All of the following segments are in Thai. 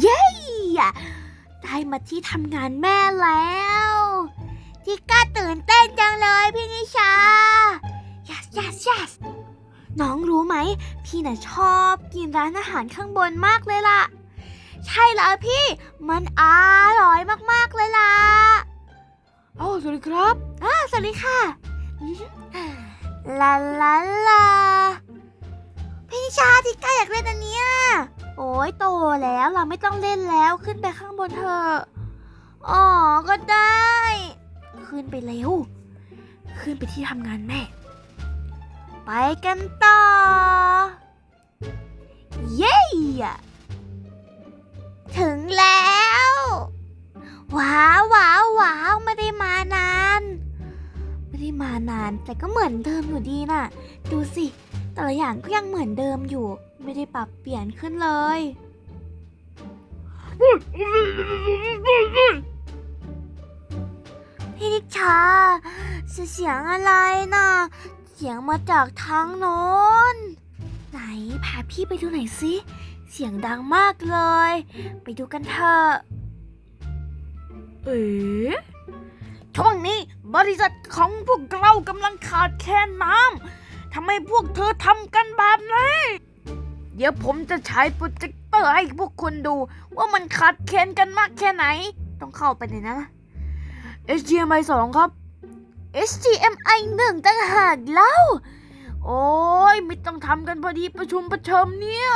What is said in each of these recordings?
เย้ได้มาที่ทำงานแม่แล้วทิก้าตื่นเต้นจังเลยพี่นิชา yes yes yes น้องรู้ไหม พี่น่ะชอบกินร้านอาหารข้างบนมากเลยล่ะ ใช่แล้วพี่ มันอร่อยมากๆเลยล่ะเอ้าสวัสดีครับอ้าวสวัสดีค่ะลาลาลาพี่นิชาทิก้าอยากเล่นอันเนี้ย โอ้ยโตแล้วเราไม่ต้องเล่นแล้วขึ้นไปข้างบนเถอะอ๋อก็ได้ ขึ้นไปเร็ว ขึ้นไปที่ทำงานแม่ ไปกันต่อ เย้ถึงแล้วว้าวว้าวว้าวไม่ได้มานาน ไม่ได้มานานแต่ก็เหมือนเดิมอยู่ดีน่ะ ดูสิ แต่ละอย่างก็ยังเหมือนเดิมอยู่ ไม่ได้ปรับเปลี่ยนขึ้นเลย พี่นิชาเสียงอะไรนะ่ะ เสียงมาจากทางโน้น ไหนพาพี่ไปดูหน่อยสิเสียงดังมากเลย ไปดูกันเถอะ เอ๋ช่วงนี้บริษัทของพวกเรากำลังขาดแคลนน้ำทำไมพวกเธอทำกันแบบนี้ เดี๋ยวผมจะฉายโปรเจคเตอร์ให้พวกคุณดู ว่ามันขาดแคลนกันมากแค่ไหน ต้องเข้าไปในนั้นนะ HDMI 2 ครับ HDMI 1ต่างหากเล่าโอ้ยไม่ต้องทำกันพอดีประชุมประชมเนี่ย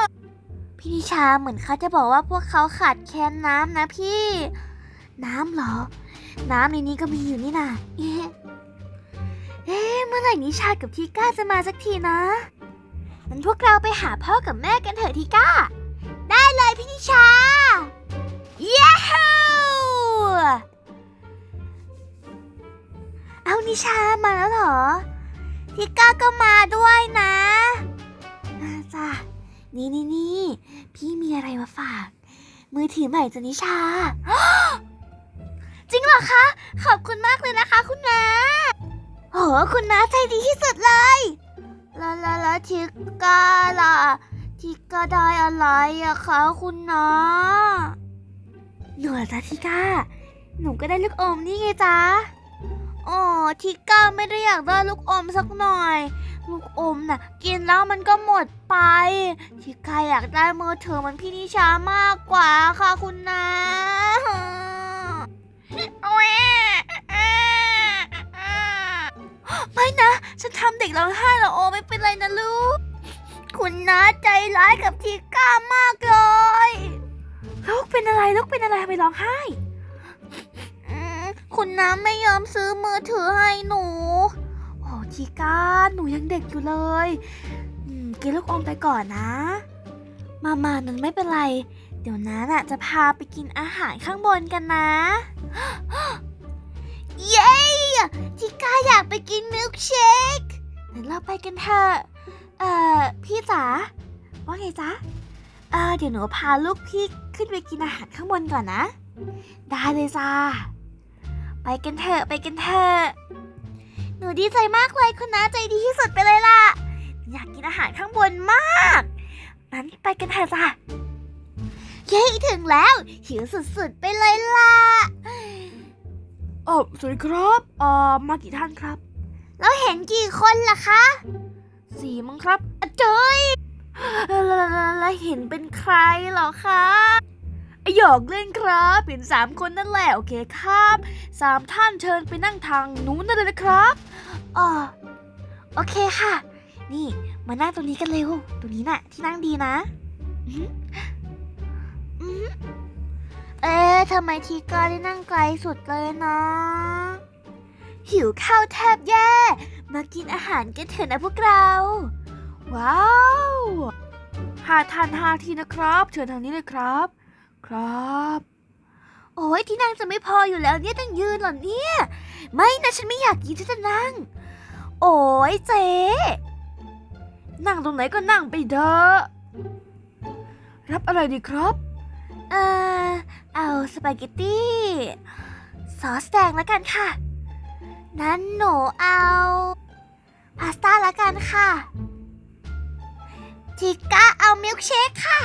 พี่นิชาเหมือนเขาจะบอกว่าพวกเขาขาดแคลนน้ำนะพี่ น้ำเหรอ น้ำในนี้ก็มีอยู่นี่นะเอ๊ะเอ๊ะเมื่อไหร่นิชากับทีก้าจะมาสักทีนะ งั้นพวกเราไปหาพ่อกับแม่กันเถอะทีก้า ได้เลยพี่นิชา เย้ฮูเอานิชามาแล้วเหรอทีก้าก็มาด้วยนะอ่าจ้ะนี่นี่นี่พี่มีอะไรมาฝาก มือถือใหม่จานิชา จริงเหรอคะ ขอบคุณมากเลยนะคะคุณนาโหคุณนาใจดีที่สุดเลย แล้วแล้วแล้วทิกาล่ะ ทิกาได้อะไรอะคะคุณน้าหนูเหรอจ๊ะทิกาหนูก็ได้ลูกอมนี่ไงจ๊ะอ๋อทิกาไม่ได้อยากได้ลูกอมสักหน่อย ลูกอมน่ะ กินแล้วมันก็หมดไปที่กายอยากได้มือถือเหมันพี่นิชามากกว่าค่ะคุณนะ เด็กร้องไห้เหรอโอไม่เป็นไรนะลูก คุณน้าใจร้ายกับทีก้ามากเลย ลูกเป็นอะไรลูกเป็นอะไรทำไมร้องไห้อืมคุณน้าไม่ยอมซื้อมือถือให้หนู โอ้ทีก้าหนูยังเด็กอยู่เลยอืมกินลูกอมไปก่อนนะ มามานั้นไม่เป็นไร เดี๋ยวน้าน่ะจะพาไปกินอาหารข้างบนกันนะ เย้ ทีก้าอยากไปกินมิลค์เชค งั้นเราไปกันเถอะ เอ่อ พี่จ๋า ว่าไงจ๊ะ เออเดี๋ยวหนูพาลูกพี่ขึ้นไปกินอาหารข้างบนก่อนนะ ได้เลยจ้า ไปกันเถอะไปกันเถอะ หนูดีใจมากเลยคุณน้าใจดีที่สุดไปเลยล่ะ อยากกินอาหารข้างบนมากนั้นไปกันเถอะจ้ะเย้ถึงแล้ว หิวสุดๆไปเลยล่ะเออสวัสดีครับเอ่อมากี่ท่านครับ แล้วเห็นกี่คนล่ะคะสี่มั้งครับอะเจยแล้วแล้วแล้วแล้วเห็นเป็นใครเหรอคะหยอกเล่นครับเห็นสามคนนั่นแหละโอเคครับสามท่านเชิญไปนั่งทางนู้นได้เลยนะครับอ๋อโอเคค่ะ นี่มานั่งตรงนี้กันเร็วตรงนี้น่ะ ที่นั่งดีนะอือหืออือหือเอ๊ะทำไมทีกาได้นั่งไกลสุดเลยนะ หิวข้าวแทบแย่ มากินอาหารกันเถอะนะพวกเรา ว้าวหาทานหาทีนะครับ เชิญทางนี้เลยครับ ครับ โอ้ยที่นั่งจะไม่พออยู่แล้วเนี่ยต้องยืนหรอเนี่ย ไม่นะฉันไม่อยากยืนฉันจะนั่ง โอ้ยเจ๊นั่งตรงไหนก็นั่งไปเถอะรับอะไรดีครับ เออเอาสปาเกตตี้ ซอสแดงแล้วกันค่ะ นั้นหนูเอาพาสต้าแล้วกันค่ะทิก้าเอามิลค์เชคค่ะ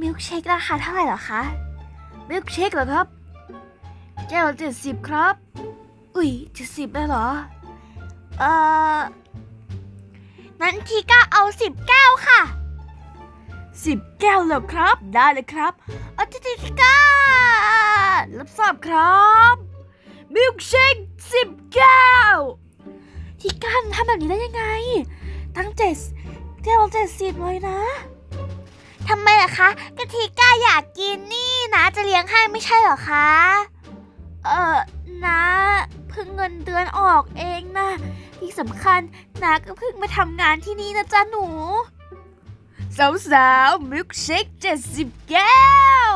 มิลค์เชคราคาเท่าไหร่หรอคะ มิลค์เชคเหรอครับ แก้วเจ็ดสิบครับ อุ้ยเจ็ดสิบได้เหรอ เอ่อ นั้นทีก้าเอาสิบแก้วค่ะสิบแก้วเหรอครับ ได้เลยครับเอาทีทีก้ารับทราบครับ มิลค์เชคสิบแก้วทีก้าทำแบบนี้ได้ยังไง ตั้งเจ็ดแก้วเจ็ดสิบเลยนะทำไมล่ะคะกะทีก้าอยากกินนี่นะจะเลี้ยงให้ไม่ใช่เหรอคะ เออนะเพิ่งเงินเดือนออกเองนะที่สำคัญนาก็เพิ่งมาทำงานที่นี่นะจ๊ะหนู สาวสาวมิลค์เชคเจ็ดสิบแก้ว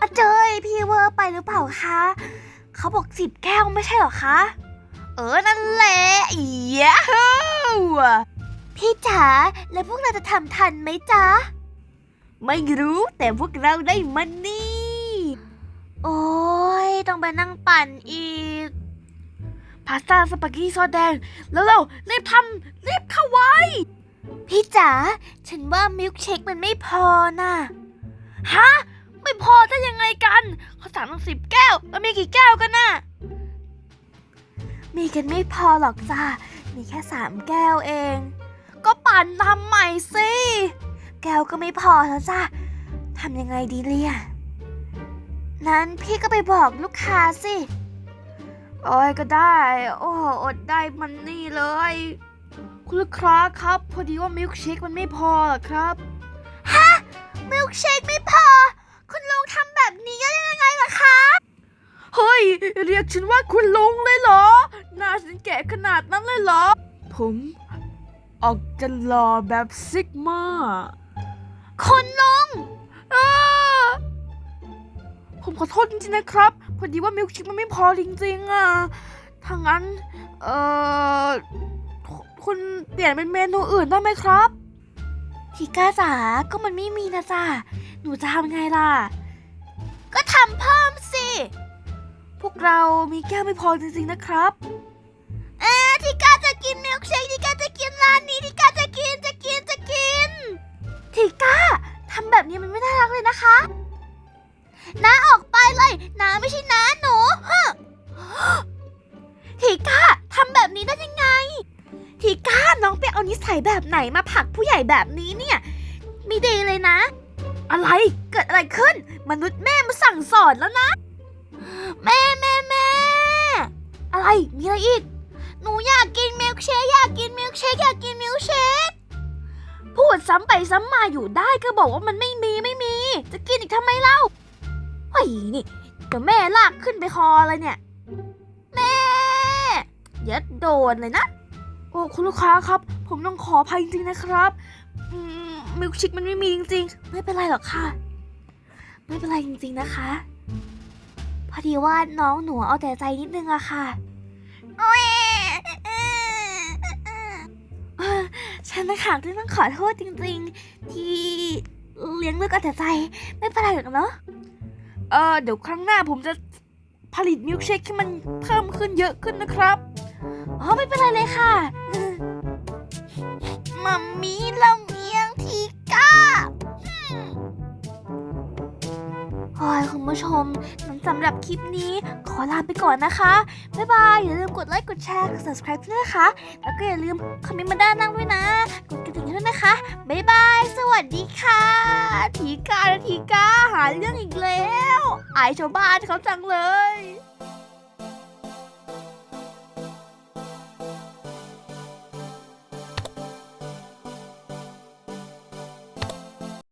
อะเจยพี่เวอร์ไปหรือเปล่าคะ เขาบอกสิบแก้วไม่ใช่เหรอคะ เออ นั่นแหละยาฮูพี่จ๋าแล้วพวกเราจะทำทันไหมจ๊ะ ไม่รู้แต่พวกเราได้มันนี่ โอ้ยต้องไปนั่งปั่นอีก พาสต้าสปาเกตตี้ซอสแดง แล้วเรารีบทำรีบเข้าไว้ พี่จ๋าฉันว่ามิลค์เชคมันไม่พอน่ะฮะ พอจะยังไงกันเขาสั่งตั้งสิบแก้ว แล้วมีกี่แก้วกันน่ะ มีกันไม่พอหรอกจ้า มีแค่สามแก้วเอง ก็ปั่นทำใหม่สิ แก้วก็ไม่พอแล้วจ้าทำยังไงดีเลียนั้นพี่ก็ไปบอกลูกค้าสิ โอ้ยก็ได้ โอ้อดได้มันนี่เลย คุณลูกค้าครับ พอดีว่ามิลค์เชคมันไม่พอหรอกครับมิลค์เชคไม่พอ คุณลุงทำแบบนี้ได้ยังไงล่ะคะ เฮ้ย เรียกฉันว่าคุณลุงเลยเหรอ หน้าฉันแก่ขนาดนั้นเลยเหรอ ผม ออกจะหล่อแบบซิกมา คุณลุงอ้าผมขอโทษจริงๆนะครับ พอดีว่ามิลค์เชคมันไม่พอจริงๆอะถ้างั้น เอ่อ คุณเปลี่ยนเป็นเมนูอื่นได้ไหมครับทีก้าจ๋าก็มันไม่มีนะจ๊ะ หนูจะทำไงล่ะ ก็ทำเพิ่มสิ พวกเรามีแก้วไม่พอจริงๆนะครับ เอ๊ะทีก้าจะกินมิลค์เชคทีก้าจะกินร้านนี้ทีก้าจะกินจะกินจะกินทีก้าทำแบบนี้มันไม่น่ารักเลยนะคะน้าออกไปเลยน้าไม่ใช่น้าหนูฮะทีก้าทำแบบนี้ได้ยังไง ทีก้าน้องไปเอานิสัยแบบไหนมาผลักผู้ใหญ่แบบนี้เนี่ย ไม่ดีเลยนะ อะไรเกิดอะไรขึ้น มนุษย์แม่มาสั่งสอนแล้วนะ แม่แม่แม่อะไรมีอะไรอีก หนูอยากกินมิลค์เชคอยากกินมิลค์เชคอยากกินมิลค์เชคพูดซ้ำไปซ้ำมาอยู่ได้ก็บอกว่ามันไม่มีไม่มี จะกินอีกทำไมเล่าเฮ้ยนี่เดี๋ยวแม่ลากขึ้นไปคอเลยเนี่ย แม่เดี๋ยวโดนเลยนะ โอ้คุณลูกค้าครับ ผมต้องขออภัยจริงๆนะครับ อืม มิลค์เชิคมันไม่มีจริง ๆ ไม่เป็นไรหรอกค่ะ ไม่เป็นไรจริง ๆนะคะ พอดีว่าน้องหนูเอาแต่ใจนิดนึงอะค่ะฉันนะคะที่ต้องขอโทษจริง ๆ ที่เลี้ยงลูกเอาแต่ใจ ไม่เป็นไรหรอกเนาะเออเดี๋ยวครั้งหน้าผมจะผลิตมิลค์เชคให้มันเพิ่มขึ้นเยอะขึ้นนะครับ อ๋อไม่เป็นไรเลยค่ะ ผู้ชมสำหรับคลิปนี้ขอลาไปก่อนนะคะ บ๊ายบาย อย่าลืมกดไลค์กดแชร์กด subscribe ด้วยนะคะ แล้วก็อย่าลืมคอมเมนต์มาด้านล่างด้วยนะ กดกระดิ่งด้วยนะคะ บ๊ายบาย สวัสดีค่ะทีกาทีกาหาเรื่องอีกแล้ว อายชาวบ้านเขาจังเลย